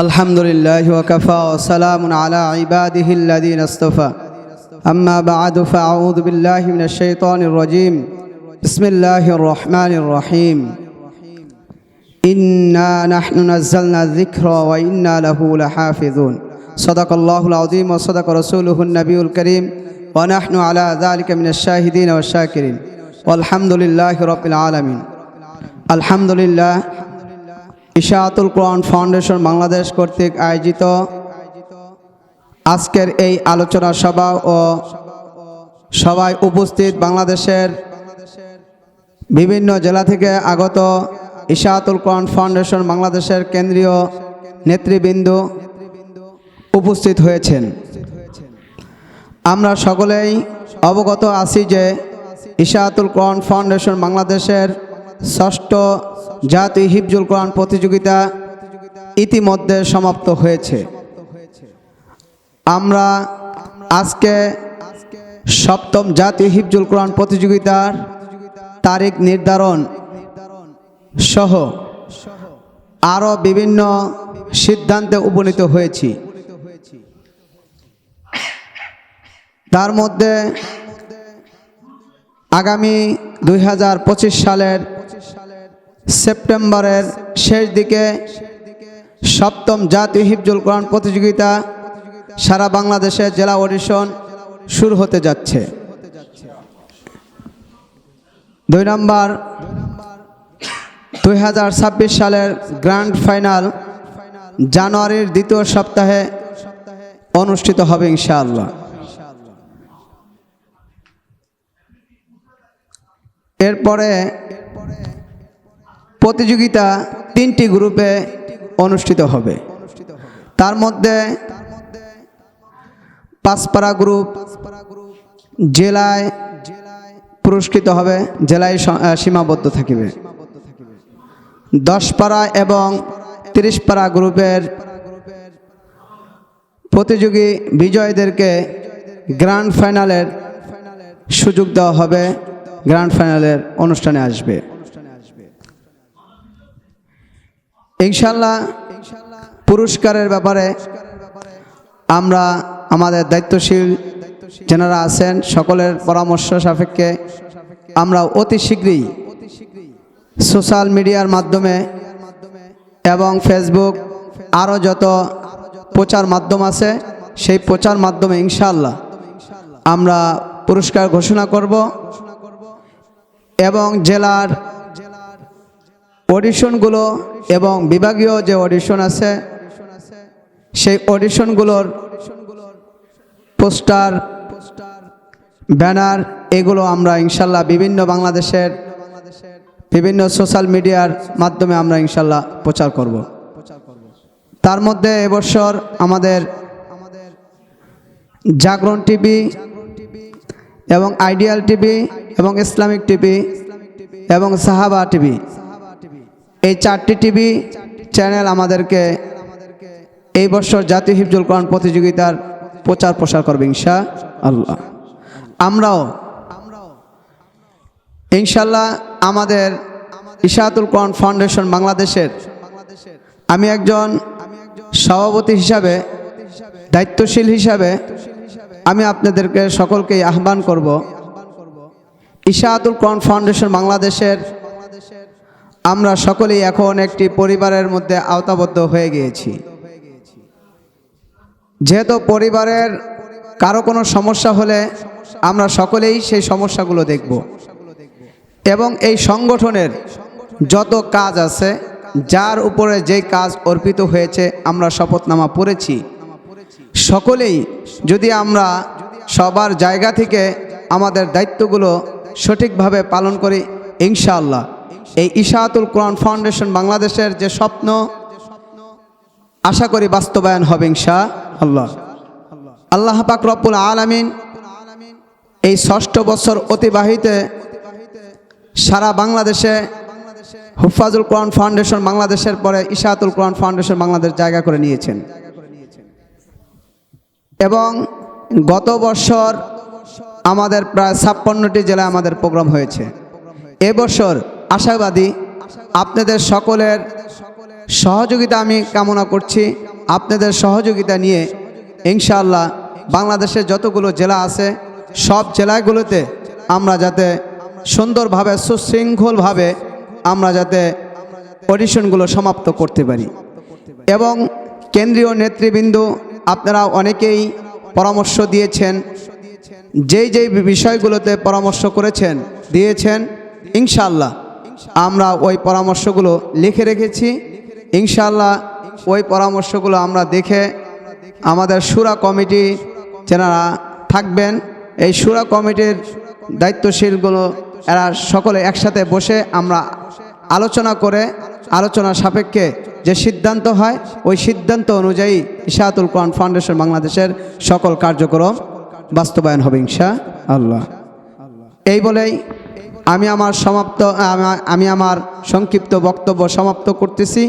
الحمد لله وكفى وسلام على عباده الذين اصطفى. أما بعد فأعوذ بالله من الشيطان الرجيم. بسم الله الرحمن الرحيم. إنا نحن نزلنا الذكر وإنا له لحافظون. صدق الله العظيم وصدق رسوله النبي الكريم. ونحن على ذلك من الشاهدين والشاكرين. والحمد لله رب العالمين. الحمد لله ইশাআতুল কোরআন foundation Bangladesh কর্তৃক আয়োজিত আজকের এই আলোচনা সভা ও সবাই উপস্থিত বাংলাদেশের বিভিন্ন জেলা থেকে আগত ইশাআতুল কোরআন ফাউন্ডেশন বাংলাদেশের কেন্দ্রীয় নেতৃবৃন্দ উপস্থিত হয়েছেন। আমরা সকলেই অবগত আছি যে ইশাআতুল কোরআন ফাউন্ডেশন বাংলাদেশের ষষ্ঠ জাতীয় হিফজুল কোরআন প্রতিযোগিতা ইতিমধ্যে সমাপ্ত হয়েছে। আমরা আজকে সপ্তম জাতীয় হিফজুল কোরআন প্রতিযোগিতার তারিখ নির্ধারণ সহ আরও বিভিন্ন সিদ্ধান্তে উপনীত হয়েছি। তার মধ্যে আগামী দুই হাজার পঁচিশ সালের সেপ্টেম্বরের শেষ দিকে সপ্তম জাতীয় হিফজুল কোরআন প্রতিযোগিতা সারা বাংলাদেশে জেলা অডিশন শুরু হতে যাচ্ছে। দুই নম্বর, দুই হাজার ছাব্বিশ সালের গ্র্যান্ড ফাইনাল জানুয়ারির দ্বিতীয় সপ্তাহে অনুষ্ঠিত হবে ইনশাআল্লাহ। এরপরে প্রতিযোগিতা তিনটি গ্রুপে অনুষ্ঠিত হবে। তার মধ্যে পাঁচপাড়া গ্রুপ জেলায় পুরস্কৃত হবে, জেলায় সীমাবদ্ধ থাকিবে। দশপাড়া এবং তিরিশপাড়া গ্রুপের প্রতিযোগী বিজয়ীদেরকে গ্র্যান্ড ফাইনালের সুযোগ দেওয়া হবে, গ্র্যান্ড ফাইনালের অনুষ্ঠানে আসবে। ইনশাল্লাহ পুরস্কারের ব্যাপারে আমরা আমাদের দায়িত্বশীল যারা আছেন, সকলের পরামর্শ সাপেক্ষে আমরা অতি শীঘ্রই সোশ্যাল মিডিয়ার মাধ্যমে এবং ফেসবুক আরও যত প্রচার মাধ্যম আছে, সেই প্রচার মাধ্যমে ইনশাল্লাহ আমরা পুরস্কার ঘোষণা করব এবং জেলার অডিশনগুলো এবং বিভাগীয় যে অডিশন আছে, সেই অডিশনগুলোর পোস্টার, ব্যানার, এগুলো আমরা ইনশাল্লাহ বিভিন্ন বাংলাদেশের, বিভিন্ন সোশ্যাল মিডিয়ার মাধ্যমে আমরা ইনশাল্লাহ প্রচার করব। তার মধ্যে এবছর আমাদের আমাদের জাগরণ টিভি এবং আইডিয়াল টিভি এবং ইসলামিক টিভি এবং সাহাবা টিভি এই চারটি টিভি চ্যানেল আমাদেরকে এই বছর জাতীয় হিফজুল কোরআন প্রতিযোগিতার প্রচার প্রসার করবে ইনশা আল্লাহ আমরাও ইনশাল্লাহ আমাদের ইশাতুল কোরআন ফাউন্ডেশন বাংলাদেশের আমি একজন সভাপতি হিসাবে, দায়িত্বশীল হিসাবে আমি আপনাদেরকে সকলকেই আহ্বান করব। ইশাতুল কোরআন ফাউন্ডেশন বাংলাদেশের আমরা সকলেই এখন একটি পরিবারের মধ্যে আওতাবদ্ধ হয়ে গিয়েছি। যেহেতু পরিবারের কারও কোনো সমস্যা হলে আমরা সকলেই সেই সমস্যাগুলো দেখব। এবং এই সংগঠনের যত কাজ আছে, যার উপরে যে কাজ অর্পিত হয়েছে, আমরা শপথনামা পড়েছি। সকলেই যদি আমরা সবার জায়গা থেকে আমাদের দায়িত্বগুলো সঠিকভাবে পালন করি, ইনশাআল্লাহ। এই ইশাআতুল কোরআন ফাউন্ডেশন বাংলাদেশের যে স্বপ্ন আশা করি বাস্তবায়ন হবে ইনশা আল্লাহ। আল্লাহ পাক রব্বুল আলামিন এই ষষ্ঠ বছর অতিবাহিতে সারা বাংলাদেশে হুফাজুল কোরআন ফাউন্ডেশন বাংলাদেশের পরে ইশাআতুল কোরআন ফাউন্ডেশন বাংলাদেশ জায়গা করে নিয়েছেন। এবং গত বছর আমাদের প্রায় ছাপ্পান্নটি জেলায় আমাদের প্রোগ্রাম হয়েছে। এবছর আশাবাদী আপনাদের সকলের সহযোগিতা আমি কামনা করছি। আপনাদের সহযোগিতা নিয়ে ইনশাআল্লাহ বাংলাদেশের যতগুলো জেলা আছে, সব জেলাগুলোতে আমরা যাতে সুন্দরভাবে, সুশৃঙ্খলভাবে আমরা যাতে অডিশনগুলো সমাপ্ত করতে পারি। এবং কেন্দ্রীয় নেতৃবৃন্দ, আপনারা অনেকেই পরামর্শ দিয়েছেন, যেই যেই বিষয়গুলোতে পরামর্শ করেছেন, দিয়েছেন ইনশাল্লাহ আমরা ওই পরামর্শগুলো লিখে রেখেছি। ইনশাল্লাহ ওই পরামর্শগুলো আমরা দেখে আমাদের সুরা কমিটি যারা থাকবেন, এই সুরা কমিটির দায়িত্বশীলগুলো এরা সকলে একসাথে বসে আমরা আলোচনা করে আলোচনা সাপেক্ষে যে সিদ্ধান্ত হয়, ওই সিদ্ধান্ত অনুযায়ী ইশাহাতুল কোরআন ফাউন্ডেশন বাংলাদেশের সকল কার্যক্রম বাস্তবায়ন হবে ইনশা আল্লাহ। এই বলেই আমি আমার সমাপ্ত আমি আমার সংক্ষিপ্ত বক্তব্য সমাপ্ত করতেছি।